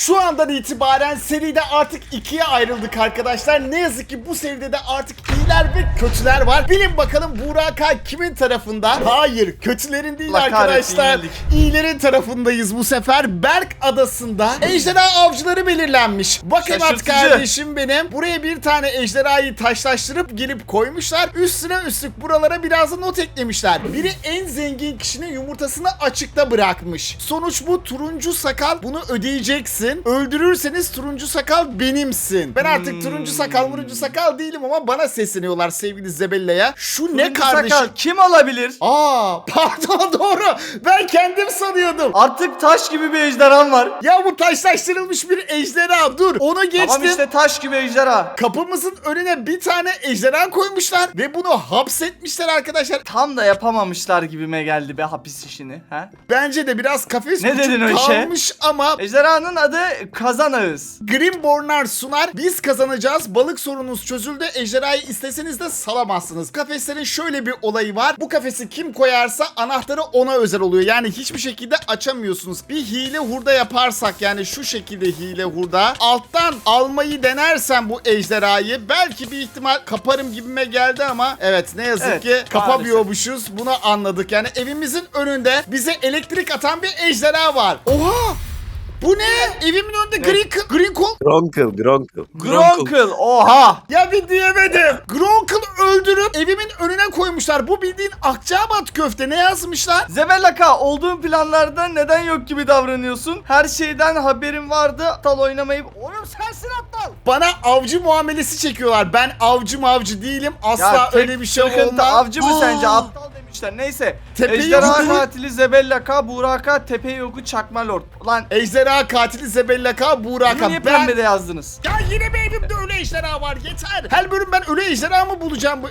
Şu andan itibaren seride artık ikiye ayrıldık arkadaşlar. Ne yazık ki bu seride de artık iyiler ve kötüler var. Bilin bakalım Burak Ak kimin tarafında? Hayır kötülerin değil Allah arkadaşlar. İyilerin tarafındayız bu sefer. Berk adasında ejderha avcıları belirlenmiş. Bakın at kardeşim benim. Buraya bir tane ejderhayı taşlaştırıp gelip koymuşlar. Üstüne üstlük buralara biraz da not eklemişler. Biri en zengin kişinin yumurtasını açıkta bırakmış. Sonuç bu turuncu sakal bunu ödeyeceksin. Öldürürseniz turuncu sakal benimsin. Ben artık Hmm. turuncu sakal turuncu sakal değilim ama bana sesleniyorlar sevgili Zebella'ya. Şu ne Turuncu kardeşim? sakal kim olabilir? Aa pardon doğru. Ben kendim sanıyordum. Artık taş gibi bir ejderhan var. Ya bu taşlaştırılmış bir ejderha. Dur onu geçtim. Tamam işte taş gibi ejderha. Kapımızın önüne bir tane ejderha koymuşlar ve bunu hapsetmişler arkadaşlar. Tam da yapamamışlar gibime geldi be hapis işini. Ha? Bence de biraz kafes Ne dedin o işe? kalmış ama Ejderhanın adı Kazan Ağız. Grimbornlar sunar. Biz kazanacağız. Balık sorununuz çözüldü. Ejderhayı isteseniz de salamazsınız. Kafeslerin şöyle bir olayı var. Bu kafesi kim koyarsa anahtarı ona özel oluyor. Yani hiçbir şekilde açamıyorsunuz. Bir hile hurda yaparsak yani şu şekilde hile hurda alttan almayı denersem bu ejderhayı belki bir ihtimal kaparım gibime geldi ama evet ne yazık Evet, ki kapamıyormuşuz. Bunu anladık. Yani evimizin önünde bize elektrik atan bir ejderha var. Oha! Bu ne? Evimin önünde green, green coal Gronkle, Gronkle. Gronkle oha. Ya bir diyemedim. Gronkle öldürüp evimin önüne koymuşlar. Bu bildiğin Akçabat köfte. Ne yazmışlar? Zebellaka olduğun planlarda neden yok gibi davranıyorsun? Her şeyden haberin vardı. Aptal oynamayıp oğlum sensin aptal. Bana avcı muamelesi çekiyorlar. Ben avcı mavcı değilim. Asla tek öyle bir şey sıkıntı olmaz. avcı mı Aa! sence aptal demişler. Neyse. Tepeyi Ejderha yukarı- katili Zebellaka, Buraka, Tepe Yoku, Çakma Lord. Ulan Ejderha katili Zebellaka bunu Buraka. niye Ben... pembede yazdınız? Ya yine bir evimde ölü ejderha var. Yeter. Her bölüm ben ölü ejderha mı bulacağım bu?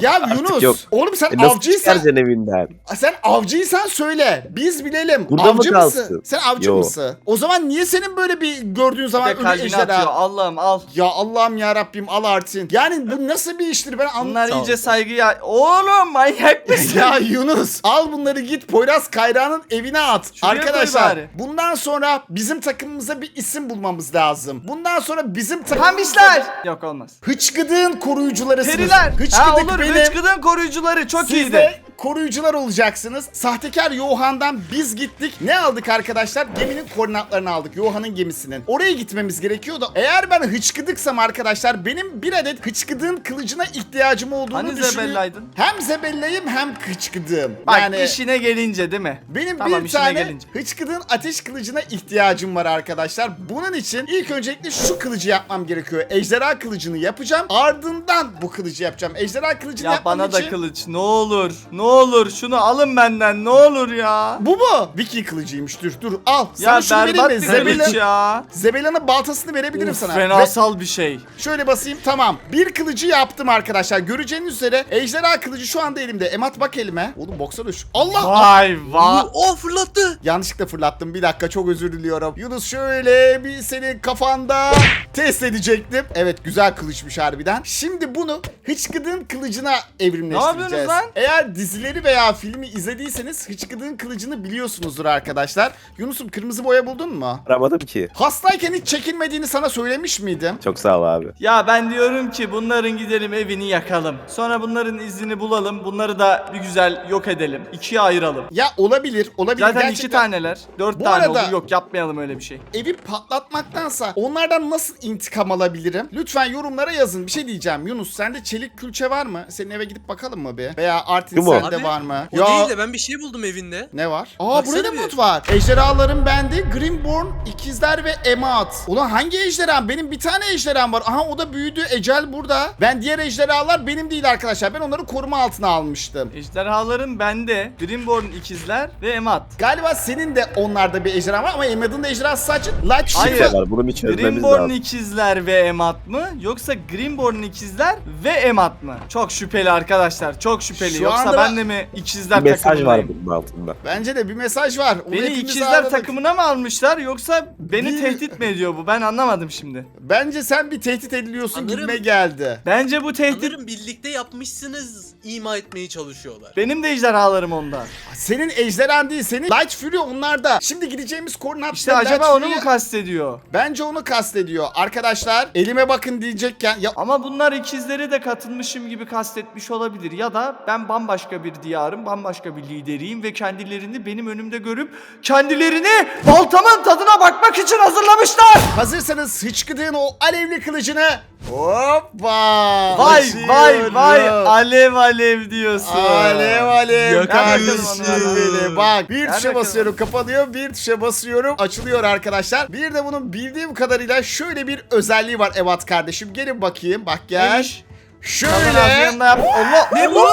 Ya Yunus, yok. oğlum sen E avcıysan, evinden? sen avcıysan söyle. Biz bilelim. Burada mı avcı mısın? kalsın? Sen avcı Yo. mısın? O zaman niye senin böyle bir gördüğün Bir zaman de ölü kalbini ejderha? atıyor. Allah'ım al. Ya Allah'ım ya Rabbim al artın. Yani bu nasıl bir iştir ben Bunlar anlamıyorum. iyice saygıya... Oğlum manyak mısın? ya Yunus al bunları git Poyraz Kayra'nın evine at. Şuraya koy Arkadaşlar bari. bundan sonra bizim takımımıza bir isim bulmamız lazım. Bundan sonra bizim takımımıza... Pembişler. Yok olmaz. Hıçkıdığın koruyucularısınız. Periler. Hıçkıdık ha olur. benim. Hıçkıdın koruyucuları çok Siz iyiydi. de koruyucular olacaksınız. Sahtekar Yohan'dan biz gittik. Ne aldık arkadaşlar? Geminin koordinatlarını aldık. Yohan'ın gemisinin. Oraya gitmemiz gerekiyordu. Eğer ben hıçkıdıksam arkadaşlar benim bir adet hıçkıdığın kılıcına ihtiyacım olduğunu Hani düşünüyorum. Zebellaydın? Hem zebellayım hem hıçkıdığım. Bak yani işine gelince değil mi? benim Tamam, bir işine tane gelince. hıçkıdığın ateş kılıcına ihtiyacım var arkadaşlar. Bunun için ilk öncelikle şu kılıcı yapmam gerekiyor. Ejderha kılıcını yapacağım. Ardından bu kılıcı yapacağım. Ejderha kılıcını Ya yapmam bana için... da kılıç ne olur. Ne olur şunu alın benden ne olur ya. Bu mu? Viking kılıcıymış. Dur dur al. Ya Sana şunu berbat vereyim bir mi? kılıç Zebela, ya. Zebela'nın baltasını verebilirim Uf, sana. fenasal bir şey. Ve şöyle basayım tamam. Bir kılıcı yaptım arkadaşlar. Göreceğiniz üzere ejderha kılıcı şu anda elimde. Emat bak elime. Oğlum boksana düş. Allah! Vay vay. O fırlattı. Yanlışlıkla fırlattım. Bir dakika çok özür diliyorum. Yunus şöyle bir senin kafanda test edecektim. Evet güzel kılıçmış harbiden. Şimdi bunu Hıçkıdığın kılıcına evrimleştireceğiz. Ne yapıyorsunuz lan? Eğer dizileri veya filmi izlediyseniz Hıçkıdığın kılıcını biliyorsunuzdur arkadaşlar. Yunus'um kırmızı boya buldun mu? Aramadım ki. Hastayken hiç çekinmediğini sana söylemiş miydim? Çok sağ ol abi. Ya ben diyorum ki bunların gidelim evini yakalım. Sonra bunların izini bulalım. Bunları da bir güzel yok edelim. İkiye ayıralım. Ya olabilir, olabilir. Zaten iki Gerçekten taneler. Dört Bu tane arada- olur. Yok yapmayalım öyle bir şey. evi patlatmaktansa onlardan nasıl intikam alabilirim? Lütfen yorumlara yazın. Bir şey diyeceğim. Yunus sende çelik külçe var mı? Senin eve gidip bakalım mı bir? Veya Artin sende Abi, var mı? O değil de ben bir şey buldum evinde. Ne var? Aa Baksana burada bir. mod var. Ejderhaların bende Grimborn, ikizler ve Emat. Ulan hangi ejderham? Benim bir tane ejderham var. Aha o da büyüdü. Ecel burada. Ben diğer ejderhalar benim değil arkadaşlar. Ben onları koruma altına almıştım. Ejderhaların bende. Grimborn ikizler ve Emat. Galiba senin de onlarda bir ejderha var ama Emad'ın da ejderhası sadece Light Hayır. Shift'ı- Var. Bunu bir çözmemiz Grimborn lazım. ikizler ve Emat mı? Yoksa Grimborn ikizler ve Emat mı? Çok şüpheli arkadaşlar. Çok şüpheli. Şu Yoksa anda ben, de mi ikizler mesaj var takımındayım? bunun altında. Bence de bir mesaj var. Onu Beni hepimiz ikizler ağladık. takımına mı almışlar yoksa beni Bir- tehdit mi ediyor bu? Ben anlamadım şimdi. Bence sen bir tehdit ediliyorsun Sanırım- gibime geldi. Bence bu tehdit Sanırım birlikte yapmışsınız ima etmeye çalışıyorlar. benim de ejderhalarım onda. Senin ejderhan değil, senin Light Fury onlarda. Şimdi gideceğimiz koordinatlar İşte acaba Light onu mu Fury'ye- kastediyor? Bence onu kastediyor. Arkadaşlar elime bakın diyecekken ya Ama bunlar ikizleri de katılmışım gibi kastetmiş olabilir. Ya da ben bambaşka bir diyarım, bambaşka bir lideriyim ve kendilerini benim önümde görüp kendilerini baltamın tadına bakmak için hazırlamışlar. hazırsanız hıçkıdığın o alevli kılıcını hoppa Vay vay açıyorum. vay alev alev diyorsun. Alev alev kardeşim beni. Bak bir tuşa basıyorum kapanıyor bir tuşa basıyorum açılıyor arkadaşlar. Bir de bunun bildiğim kadarıyla şöyle bir özelliği var Evat kardeşim. Gelin bakayım bak gel. Neymiş? Şöyle Şöyle. Yap. Allah. Ne bu?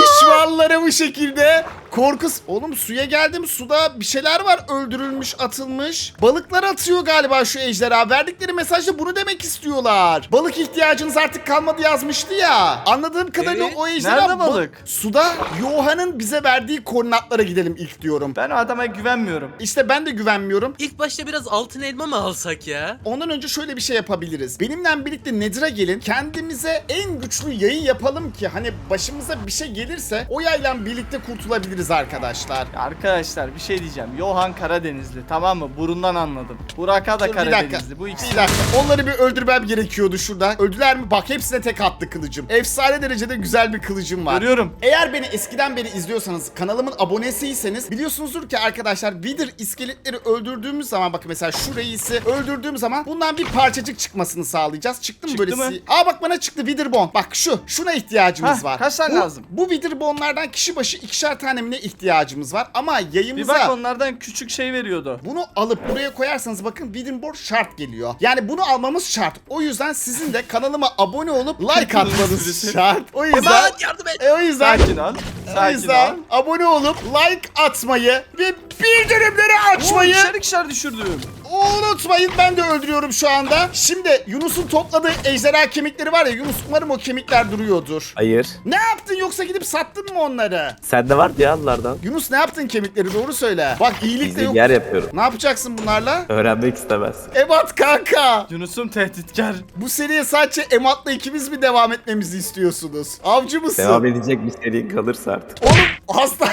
düşmanlara bu şekilde korkus. Oğlum suya geldim suda bir şeyler var öldürülmüş atılmış. Balıklar atıyor galiba şu ejderha. Verdikleri mesajda bunu demek istiyorlar. Balık ihtiyacınız artık kalmadı yazmıştı ya. Anladığım kadarıyla Evet. o ejderha Nerede ba- balık? Suda Johann'ın bize verdiği koordinatlara gidelim ilk diyorum. Ben o adama güvenmiyorum. İşte ben de güvenmiyorum. İlk başta biraz altın elma mı alsak ya? Ondan önce şöyle bir şey yapabiliriz. Benimle birlikte Nedir'a gelin. Kendimize en güçlü yayı yapalım ki hani başımıza bir şey gelirse o yayla birlikte kurtulabiliriz arkadaşlar. Arkadaşlar bir şey diyeceğim. Yohan Karadenizli tamam mı? Burundan anladım. Buraka da Dur, dakika. Karadenizli. Bu ikisi. Bir dakika. Onları bir öldürmem gerekiyordu şurada. Öldüler mi? Bak hepsine tek attı kılıcım. Efsane derecede güzel bir kılıcım var. Görüyorum. Eğer beni eskiden beri izliyorsanız, kanalımın abonesiyseniz biliyorsunuzdur ki arkadaşlar Wither iskeletleri öldürdüğümüz zaman bakın mesela şu reisi öldürdüğüm zaman bundan bir parçacık çıkmasını sağlayacağız. Çıktı mı böyle? mı? Aa bak bana çıktı Witherbone. Bak şu. Şuna ihtiyacımız Hah, var. kaç tane bu, lazım? Bu Witherbone'lardan kişi başı ikişer tane mi ne ihtiyacımız var? Ama Bir yayımıza... bak onlardan küçük şey veriyordu. Bunu alıp buraya koyarsanız bakın Wittenborg şart geliyor. Yani bunu almamız şart. O yüzden sizin de kanalıma abone olup like atmanız Sürüsü. şart. O yüzden Ebat yardım et. e, o yüzden Sakin ol. o Sakin yüzden ol. abone olup like atmayı ve bildirimleri Oo, açmayı ikişer ikişer düşürdüm. Unutmayın. Ben de öldürüyorum şu anda. Şimdi Yunus'un topladığı ejderha kemikleri var ya Yunus umarım o kemikler duruyordur. Hayır. Ne yaptın yoksa gidip sattın mı onları? Sende vardı ya onlardan. Yunus ne yaptın kemikleri doğru söyle. Bak iyilik de yok. yer yapıyorum. Ne yapacaksın bunlarla? Öğrenmek istemez. Ebat kanka. Yunus'um tehditkar. Bu seriye sadece Emat'la ikimiz mi devam etmemizi istiyorsunuz? Avcı mısın? Devam edecek bir seri kalırsa artık. Oğlum hasta.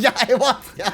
ya Emat ya.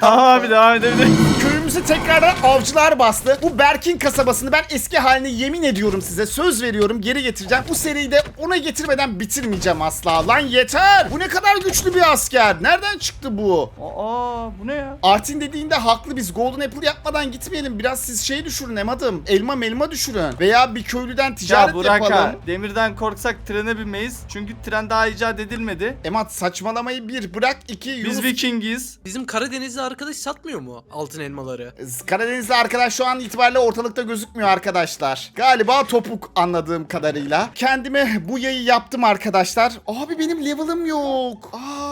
Tamam abi devam edebiliriz. Köyümüzü tekrardan avcılar bastı. Bu Berkin kasabasını ben eski haline yemin ediyorum size. Söz veriyorum geri getireceğim. Bu seriyi de ona getirmeden bitirmeyeceğim asla. Lan yeter. Bu ne kadar güçlü bir asker. Nereden çıktı bu? Aa bu ne ya? Artin dediğinde haklı biz Golden Apple yapmadan gitmeyelim. Biraz siz şey düşürün Emad'ım. Elma melma düşürün. Veya bir köylüden ticaret Ya Buraka yapalım. demirden korksak trene binmeyiz. Çünkü tren daha icat edilmedi. Emat saçmalamayı bir bırak iki Biz Yunus Vikingiz. Bizim Karadenizli arkadaş satmıyor mu altın elmaları? Karadenizli arkadaş şu an itibariyle ortalıkta gözükmüyor arkadaşlar. Galiba topuk anladığım kadarıyla. Kendime bu yayı yaptım arkadaşlar. Abi benim level'ım yok. Aa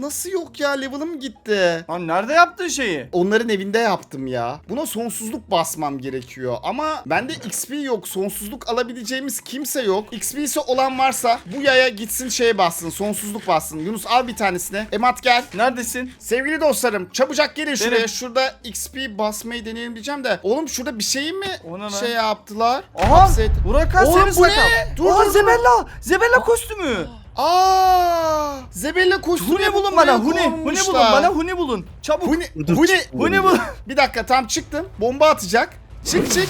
nasıl yok ya level'ım gitti. Lan nerede yaptın şeyi? Onların evinde yaptım ya. Buna sonsuzluk basmam gerekiyor. Ama bende XP yok. Sonsuzluk alabileceğimiz kimse yok. XP'si olan varsa bu yaya gitsin şeye bassın. Sonsuzluk bassın. Yunus al bir tanesini. Emat gel. Neredesin? Sevgili dostlarım çabucak gelin şuraya. Benim- Şurada XP basmayı deneyelim diyeceğim de. Oğlum şurada bir şey mi O ne şey yaptılar? Aha! Hapset- Buraka Oğlum bu ne? Dur, Aa dur, dur. Zebella! Zebella kostümü. Aa! Zebella kostümü Huni bulun bana. Huni. Huni bulun bana. Huni bulun. Çabuk. Huni, Dur, Huni. Huni bulun. Bir dakika tam çıktım. Bomba atacak. Çık çık.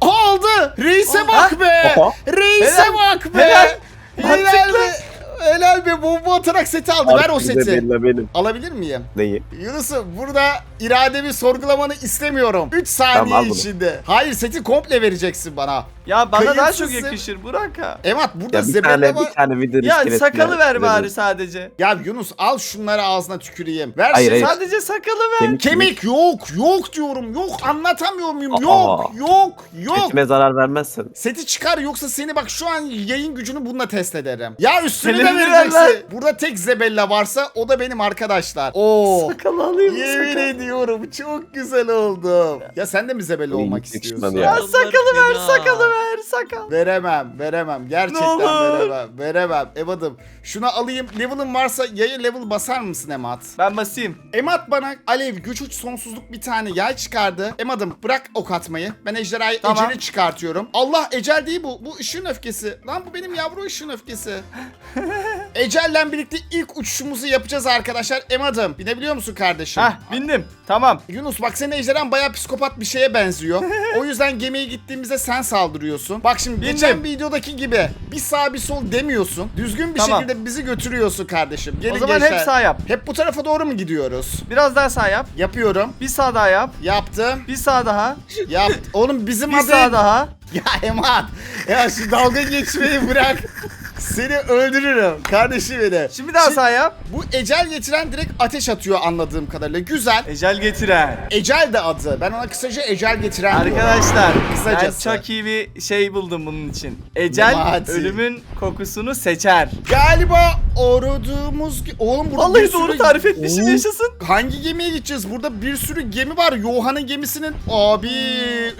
Aldı. Reis'e bak be. Reis'e Helal, bak be. helal. Helal Mantıklı. Be. Helal be. Bomba atarak seti aldı. Ver o seti. Isabella benim. Alabilir miyim? Neyi? Yunus'um burada irademi sorgulamanı istemiyorum. 3 saniye Tamam, al bunu. içinde. Hayır seti komple vereceksin bana. Ya bana daha Kayıtsızsın. çok yakışır Buraka. Emat burada Ya bir zebelle tane var. bir tane video Ya iskeletine sakalı ver bari sadece. Ya Yunus al şunları ağzına tüküreyim. Ver Hayır, hayır. Sadece sakalı ver. Kemik, Kemik yok. Yok diyorum. Yok anlatamıyor muyum? Aa. Yok. Yok. Yok. Setime zarar vermezsen. Seti çıkar yoksa seni bak şu an yayın gücünü bununla test ederim. Ya üstünü vereceksin. lan. Burada tek zebella varsa o da benim arkadaşlar. Oo. Sakalı alayım Yemin sakalı. ediyorum çok güzel oldum. Ya sen de mi zebella olmak istiyorsun? ya. Ya Sakalı ver sakalı ver sakal. Veremem, veremem. Gerçekten Ne olur. veremem, veremem. Emad'ım, şunu alayım. Level'ın varsa yaya level basar mısın Emad? Ben basayım. Emad bana alev, güç uç, sonsuzluk bir tane yay çıkardı. Emad'ım bırak ok atmayı. Ben ejderhayı Tamam. eceli çıkartıyorum. Allah ecel değil bu. Bu ışığın öfkesi. Lan bu benim yavru ışığın öfkesi. Ecel'le birlikte ilk uçuşumuzu yapacağız arkadaşlar. Emad'ım binebiliyor musun kardeşim? Hah bindim. Tamam. Yunus bak senin ejderhan bayağı psikopat bir şeye benziyor. o yüzden gemiye gittiğimizde sen saldırıyorsun. Bak şimdi Bildim. geçen videodaki gibi bir sağ bir sol demiyorsun. Düzgün bir Tamam. şekilde bizi götürüyorsun kardeşim. Gelin o zaman gençler. hep sağ yap. Hep bu tarafa doğru mu gidiyoruz? Biraz daha sağ yap. Yapıyorum. Bir sağ daha yap. Yaptım. Bir sağ daha. Yaptım. Oğlum bizim Bir adı... sağ daha. Ya Emad. Ya şu dalga geçmeyi bırak. Seni öldürürüm. Kardeşim beni. Şimdi daha sağ yap. Bu ecel getiren direkt ateş atıyor anladığım kadarıyla. Güzel. Ecel getiren. Ecel de adı. Ben ona kısaca ecel getiren diyorum. Arkadaşlar ben Kısacası. çok iyi bir şey buldum bunun için. Ecel Memati. ölümün kokusunu seçer. Galiba aradığımız... ge- Oğlum burada bir Vallahi sürü... doğru tarif etmişim Oo. yaşasın. Hangi gemiye gideceğiz? Burada bir sürü gemi var. Yohan'ın gemisinin... Abi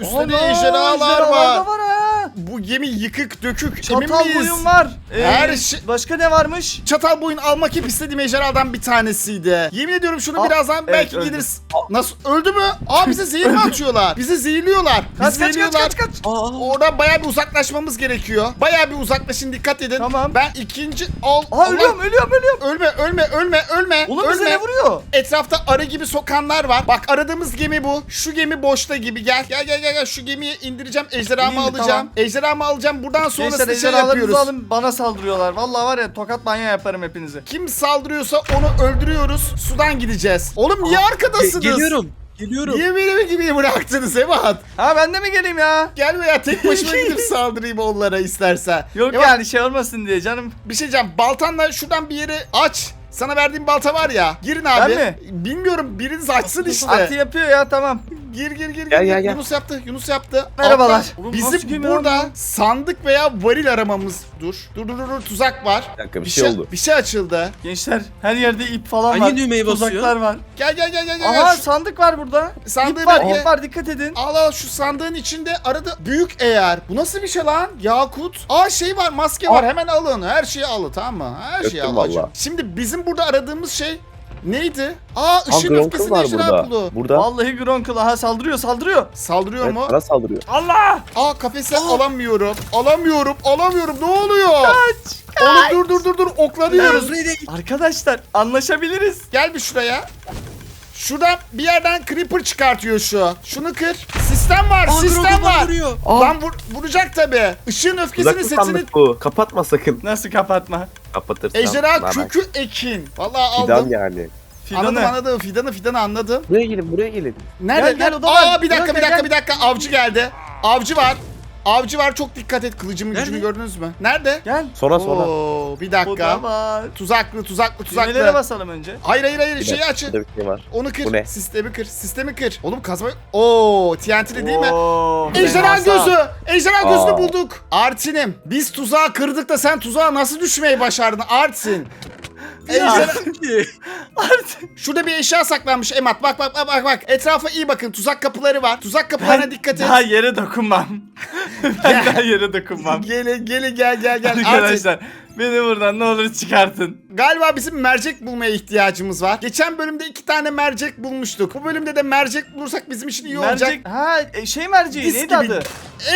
üstünde Ana, ejderhalar ejderhalar var. da var ha. Bu gemi yıkık dökük. Emin Çatal miyiz? boyun var. Ee, Her şey- Başka ne varmış? Çatal boyun almak hep istediğim ejderhadan bir tanesiydi. Yemin ediyorum şunu Al. birazdan Evet, belki öldü. geliriz. Nasıl? Öldü mü? Aa bize zehir mi atıyorlar? Bizi zehirliyorlar. Kaç Bizi kaç kaç zehirliyorlar. kaç kaç. Aa, Oradan bayağı bir uzaklaşmamız gerekiyor. Bayağı bir uzaklaşın dikkat edin. Tamam. Ben ikinci al. Aa Allah- ölüyorum ölüyorum ölüyorum. Ölme ölme ölme ölme. Oğlum bize ölme. ne vuruyor? Etrafta arı gibi sokanlar var. Bak aradığımız gemi bu. Şu gemi boşta gibi. Gel gel gel gel. gel. Şu gemiyi indireceğim. Ejderhamı alacağım. Tamam. Ejderhamı alacağım. Buradan Gençler sonrasında şey ejderhalarınızı yapıyoruz. alın bana saldırıyorlar. Vallahi var ya tokat banyo yaparım hepinizi. Kim saldırıyorsa onu öldürüyoruz. Sudan gideceğiz. Oğlum niye arkadasınız? ge- geliyorum. Geliyorum. Niye beni gibi bıraktınız Evat? Ha ben de mi geleyim ya? Gel veya tek başıma gidip saldırayım onlara istersen. Yok Evat, yani şey olmasın diye canım. Bir şey diyeceğim. Baltanla şuradan bir yeri aç. Sana verdiğim balta var ya. Girin abi. mi? Bilmiyorum biriniz açsın işte. Atı yapıyor ya tamam. Gir gir gir Gel, gir. gel, gel. Yunus yaptı. Yunus yaptı. Merhabalar. Oğlum nasıl Bizim gemi burada lan sandık veya varil aramamız. Dur. Dur dur dur, dur. tuzak var. Bir dakika bir, şey oldu. Bir şey açıldı. Gençler her yerde ip falan Hangi var. düğmeye basıyor? Tuzaklar var. Gel gel gel gel gel. Aha Şu- sandık var burada. Sandığı ip var, ip var dikkat edin. Al al şu sandığın içinde arada büyük eğer. Bu nasıl bir şey lan? Yakut. Aa şey var maske var hemen alın. Her şeyi alın tamam mı? Her şeyi Götüm alın. valla. Şimdi bizim burada aradığımız şey neydi? Aa ışın Aa, öfkesinde var ejderha burada. Burada. Vallahi Gronkle ha saldırıyor saldırıyor. Saldırıyor Evet, mu? bana saldırıyor. Allah! Aa kafese alamıyorum. Alamıyorum. Alamıyorum. Ne oluyor? Kaç! Oğlum dur dur dur dur oklanıyoruz. Arkadaşlar anlaşabiliriz. Gel bir şuraya. Şuradan bir yerden creeper çıkartıyor şu. Şunu kır. Sistem var, Aa, sistem var. Lan vur, vuracak tabi. Işığın öfkesini sandık bu. Kapatma sakın. Nasıl kapatma? Kapatırsan. Ejderha kökü ekin. Vallahi Fidan aldım. yani. Anladım Fidanı. anladım. Fidanı fidanı anladım. Buraya gelin buraya gelin. Nerede? Gel, gel. Aa bir dakika bir dakika bir dakika. Avcı geldi. Avcı var. Avcı var çok dikkat et. Kılıcımın gücünü Nerede? gördünüz mü? Nerede? Gel. Sonra sonra. Oo, bir dakika. var. Tuzaklı tuzaklı Düğmelere tuzaklı. basalım önce. Hayır hayır hayır şeyi açın. Burada bir şey var. Onu kır. Bu ne? Sistemi kır. Sistemi kır. Oğlum kazma. Oo, TNT'li değil mi? Oo, Ejderha devasa. gözü. Ejderha gözünü bulduk. Artin'im. Biz tuzağı kırdık da sen tuzağa nasıl düşmeyi başardın Artin? Ejderha... Artık. Şurada bir eşya saklanmış Emat. Bak bak bak bak bak. Etrafa iyi bakın. Tuzak kapıları var. Tuzak kapılarına dikkat et. Daha yere dokunmam. ben daha yere dokunmam. Gelin gelin gel gel gel. Artin. Arkadaşlar beni buradan ne olur çıkartın. Galiba bizim mercek bulmaya ihtiyacımız var. Geçen bölümde iki tane mercek bulmuştuk. Bu bölümde de mercek bulursak bizim için iyi olacak. Mercek, ha e, şey merceği Dis neydi gibi. adı?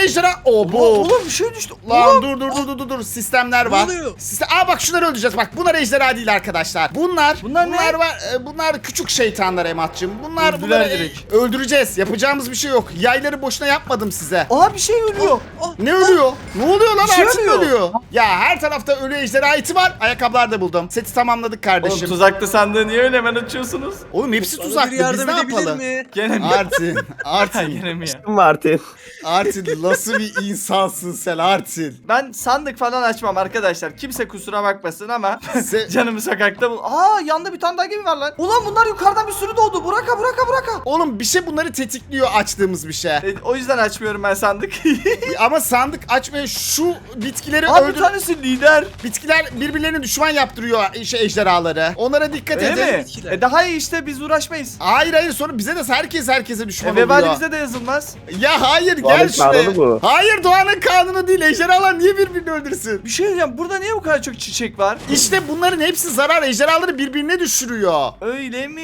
Ejderha. O bu. Oğlum bir şey düştü. Lan Oğlum. dur dur dur dur dur dur sistemler var. oluyor? Sistem Aa bak şunları öldüreceğiz. Bak bunlar ejderha değil arkadaşlar. Bunlar Bunlar ne? var e, bunlar küçük şeytanlar Emat'cığım. Bunlar Öldüler bunları e, direkt. öldüreceğiz. Yapacağımız bir şey yok. Yayları boşuna yapmadım size. Aa bir şey ölüyor. Ne ölüyor? Ne oluyor lan? Bir şey Artık ölüyor. ölüyor. Ya her tarafta ölü ejderha iti var. Ayakkabılar da buldum. Seti tamamladık Oğlum kardeşim. tuzaklı sandığı niye öyle hemen açıyorsunuz? Oğlum hepsi Bana tuzaklı. biri Biz yardım ne edebilir yapalım? mi? Gene mi? Artin. Ha, Artin. Gene mi ya? Kim Martin? Artin nasıl bir insansın sen Artin? Ben sandık falan açmam arkadaşlar. Kimse kusura bakmasın ama Se- canımı sokakta bul. Aa yanda bir tane daha gemi var lan. Ulan bunlar yukarıdan bir sürü doğdu. Burak Buraka buraka buraka. Oğlum bir şey bunları tetikliyor açtığımız bir şey. E, o yüzden açmıyorum ben sandık. Ama sandık açmaya şu bitkileri Abi bir öldür. tanesi lider. Bitkiler birbirlerine düşman yaptırıyor şey ejderhaları. Onlara dikkat Öyle edin. mi? E daha iyi işte biz uğraşmayız. Hayır hayır sonra bize de herkes herkese düşman E, vebali oluyor. bize de yazılmaz. Ya hayır gel Doğanın şuraya. kanunu bu. Hayır doğanın kanunu değil. Ejderhalar niye birbirini öldürsün? Bir şey diyeceğim. Burada niye bu kadar çok çiçek var? İşte bunların hepsi zarar. Ejderhaları birbirine düşürüyor. Öyle mi?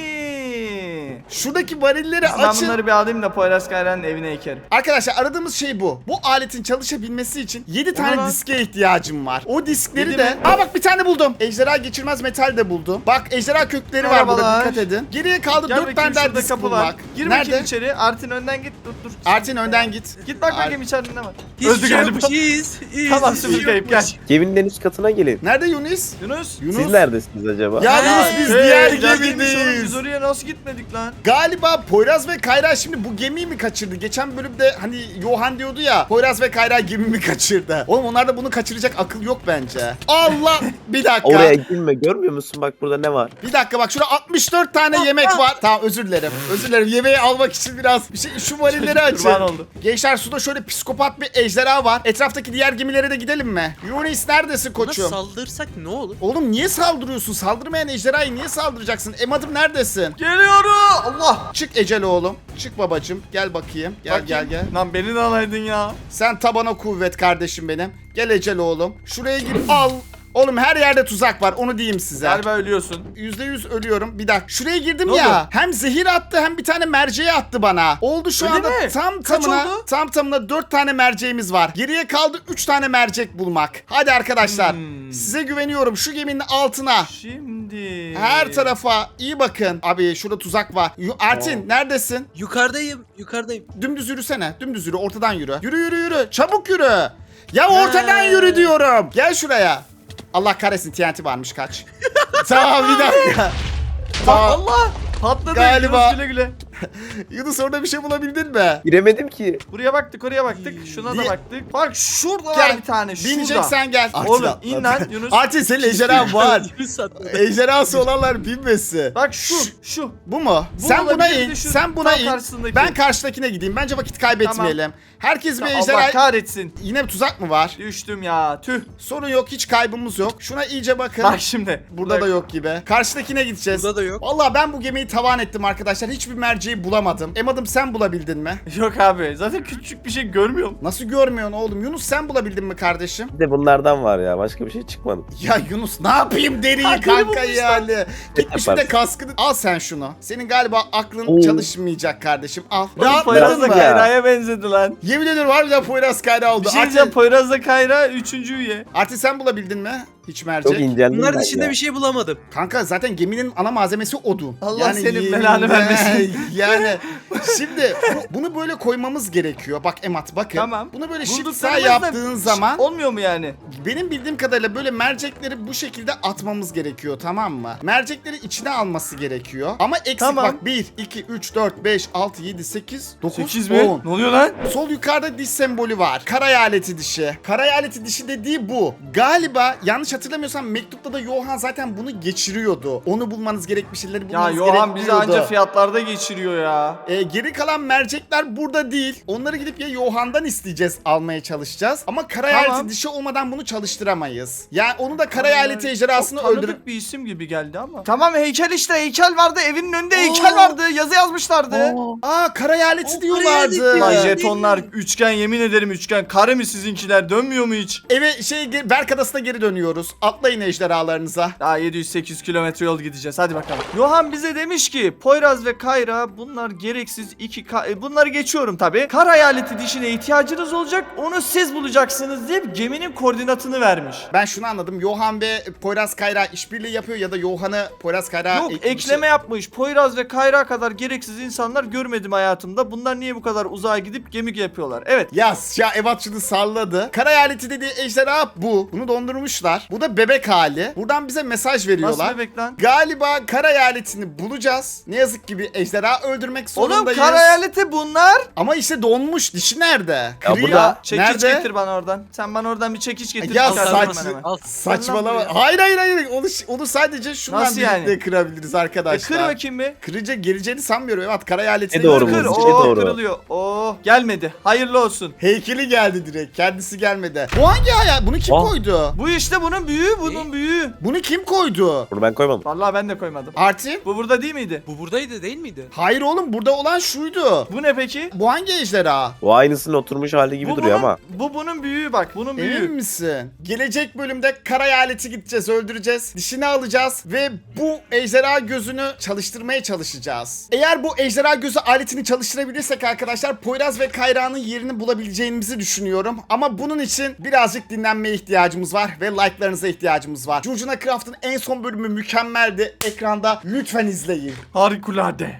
Şuradaki varilleri Ben açın. bunları bir alayım da Poyraz Kayra'nın evine ekerim. Arkadaşlar aradığımız şey bu. Bu aletin çalışabilmesi için 7 tane lan. diske ihtiyacım var. O diskleri Yedi de... mi? Aa bak bir tane buldum. Ejderha geçirmez metal de buldum. Bak ejderha kökleri var burada Merhabalar. dikkat edin. Geriye kaldı Gel 4 bakayım tane daha şurada disk bulmak. Gir Nerede? bakayım içeri. Artin önden git. Dur dur. Artin önden git. Git bak Ar- bakayım içeride ne var. Hiç Öldü galiba. yokmuş, Tamam, sıfır şey kayıp, yokmuş. Geminin en üst katına gelin. Nerede Yunus? Yunus. Yunus. Siz neredesiniz acaba? Ya Yunus biz diğer gel gemideyiz. Biz oraya nasıl gitmedik lan? Galiba Poyraz ve Kayra şimdi bu gemiyi mi kaçırdı? Geçen bölümde hani Johan diyordu ya Poyraz ve Kayra gemimi kaçırdı. Oğlum onlarda bunu kaçıracak akıl yok bence. Allah bir dakika. Oraya girme görmüyor musun bak burada ne var? Bir dakika bak şurada 64 tane yemek var. Tamam özür dilerim. Özür dilerim. Yemeği almak için biraz bir şey şu varilleri açın. Kurban oldu. Gençler suda şöyle psikopat bir ejderha var. Etraftaki diğer gemilere de gidelim mi? Yunis neredesin Buna koçum? saldırırsak ne olur? Oğlum niye saldırıyorsun? Saldırmayan ejderhayı niye saldıracaksın? Emadım neredesin? Geliyorum. Allah. Çık Ecel oğlum. Çık babacım. Gel bakayım. Gel Bakayım. gel gel. Lan beni de alaydın ya. Sen tabana kuvvet kardeşim benim. Gel Ecel oğlum. Şuraya gir. Al. Oğlum her yerde tuzak var. Onu diyeyim size. Galiba ölüyorsun. %100 ölüyorum. Bir dakika. Şuraya girdim Ne ya. oldu? Hem zehir attı hem bir tane merceği attı bana. Oldu şu Öyle anda mi? tam Kaç tamına oldu? tam tamına 4 tane merceğimiz var. Geriye kaldı 3 tane mercek bulmak. Hadi arkadaşlar. Hmm. Size güveniyorum. Şu geminin altına. Şimdi. Her tarafa iyi bakın. Abi şurada tuzak var. Yu- Artin neredesin? Yukarıdayım, yukarıdayım. Dümdüz yürüsene. Dümdüz yürü. Ortadan yürü. Yürü yürü yürü. Çabuk yürü. Ya ortadan yürü diyorum. Gel şuraya. Allah kahretsin TNT varmış kaç. tamam bir dakika. Tamam. Allah. Patladı. Galiba. Güle güle. Yunus orada bir şey bulabildin mi? Giremedim ki. Buraya baktık oraya baktık. Şuna da baktık. Bak şurada Gel. var bir tane. Şurada. Bineceksen gel. Oğlum in lan Yunus. Artin senin ejderhan var. Ejderhası olanlar binmesin. Bak şu şu. Bu mu? Bu sen buna olabilir, in. şu Sen buna tam in. karşısındaki. Ben karşıdakine gideyim. Bence vakit kaybetmeyelim. Herkes bir Allah ejderha... kahretsin. Yine bir tuzak mı var? Düştüm ya. Tüh. Sorun yok. Hiç kaybımız yok. Şuna iyice bakın. Bak şimdi. Burada da yok gibi. Karşıdakine gideceğiz. Burada da yok. Vallahi ben bu gemiyi tavan ettim arkadaşlar. Hiçbir merceği bulamadım. Emadım sen bulabildin mi? Yok abi. Zaten küçük bir şey görmüyorum. Nasıl görmüyorsun oğlum? Yunus sen bulabildin mi kardeşim? Bir de bunlardan var ya başka bir şey çıkmadı. Ya Yunus ne yapayım deriyi Ha, deri kanka bulmuşlar. yani. Gitmiş bir de yaparsın? kaskını. Al sen şunu. Senin galiba aklın Oo. çalışmayacak kardeşim. Al. Oğlum Rahatladın Poyraz da mı? ya? Kayra'ya benzedi lan. Yemin ediyorum harbiden Poyraz kaynağı oldu. Bir şey diyeceğim Poyraz da Kayra üçüncü üye. Artı sen bulabildin mi? Hiç mercek. Çok inceldim Bunlar ben dışında ya. bir şey bulamadım. Kanka zaten geminin ana malzemesi odun. Allah senin belanı vermesin. yani şimdi bu- bunu böyle koymamız gerekiyor. Bak Emat bakın. Tamam. Bunu böyle shift sağ da- yaptığın zaman Olmuyor mu yani? benim bildiğim kadarıyla böyle mercekleri bu şekilde atmamız gerekiyor tamam mı? Mercekleri içine alması gerekiyor. Ama eksik Tamam. bak 1, 2, 3, 4, 5, 6, 7, 8, 9, 8 10. mi? Ne oluyor lan? Sol yukarıda diş sembolü var. Karayaleti dişi. Karayaleti dişi dediği bu. Galiba yanlış hatırlamıyorsam mektupta da Johan zaten bunu geçiriyordu. Onu bulmanız gerek bir şeyleri Ya bulmanız Yohan bizi anca fiyatlarda geçiriyor ya. Ee, geri kalan mercekler burada değil. Onları gidip ya Yohan'dan isteyeceğiz, almaya çalışacağız. Ama karayaleti Tamam. dişi olmadan bunu çalıştıramayız. Yani onu da karayaleti ejderhasını Çok tanıdık öldürüp... bir isim gibi geldi ama. Tamam heykel işte heykel vardı evinin önünde heykel vardı yazı yazmışlardı. Aa karayaleti O diyorlardı. karayaleti Lan ya. jetonlar üçgen yemin ederim üçgen kare mi sizinkiler dönmüyor mu hiç? Eve şey ge- Berk Adası'na geri dönüyoruz. Atlayın ejderhalarınıza. Daha 700-800 kilometre yol gideceğiz hadi bakalım. Yohan bize demiş ki Poyraz ve Kayra bunlar gereksiz iki ka- e, bunları geçiyorum tabi. Kar hayaleti dişine ihtiyacınız olacak onu siz bulacaksınız deyip geminin koordinatını vermiş. Ben şunu anladım. Johan ve Poyraz Kayra işbirliği yapıyor ya da Johan'ı Poyraz Kayra Yok ek- bir şey- ekleme yapmış. Poyraz ve Kayra kadar gereksiz insanlar görmedim hayatımda. Bunlar niye bu kadar uzağa gidip gemi yapıyorlar? Evet. Yaz ya Evat şunu salladı. Kara hayaleti dediği ejderha bu. Bunu dondurmuşlar. Bu Bu da bebek hali. Buradan bize mesaj veriyorlar. Nasıl bebek lan? Galiba kara hayaletini bulacağız. Ne yazık ki bir ejderha öldürmek Oğlum zorundayız. kara hayaleti bunlar. Ama işte donmuş. Dişi nerede? Kırıyor. burada- Çekiç nerede? getir bana oradan. Sen bana oradan bir çekiç getir. Ya saç-. Saçmalama. Hayır hayır hayır. Onu, onu sadece şundan Nasıl birlikte yani? kırabiliriz E, arkadaşlar. kır bakayım bir. Kırıcı geleceğini sanmıyorum. Evet kara hayaletini E doğru Kır. Şey Oo doğru. kırılıyor. Oo gelmedi. Hayırlı olsun. Heykeli geldi direkt. Kendisi gelmedi. Bu hangi hayal? Bunu kim Ah. koydu? Bu işte bunun büyüğü bunun büyüğü. Bunu kim koydu? Bunu ben koymadım. Vallahi ben de koymadım. Artin? Bu burada değil miydi? Bu buradaydı değil miydi? Hayır oğlum burada olan şuydu. Bu ne peki? Bu hangi ejderha? Bu aynısının oturmuş hali gibi bu duruyor bunun, ama. Bu bunun büyüğü bak. Bunun Emin büyüğü. misin? Gelecek bölümde kara hayaleti gideceğiz, öldüreceğiz. Dişini alacağız ve bu ejderha gözünü çalıştırmaya çalışacağız. Eğer bu ejderha gözü aletini çalıştırabilirsek arkadaşlar Poyraz ve Kayra'nın yerini bulabileceğimizi düşünüyorum. Ama bunun için birazcık dinlenmeye ihtiyacımız var ve like'larınıza ihtiyacımız var. Curcuna Craft'ın en son bölümü mükemmeldi. Ekranda lütfen izleyin. Harikulade.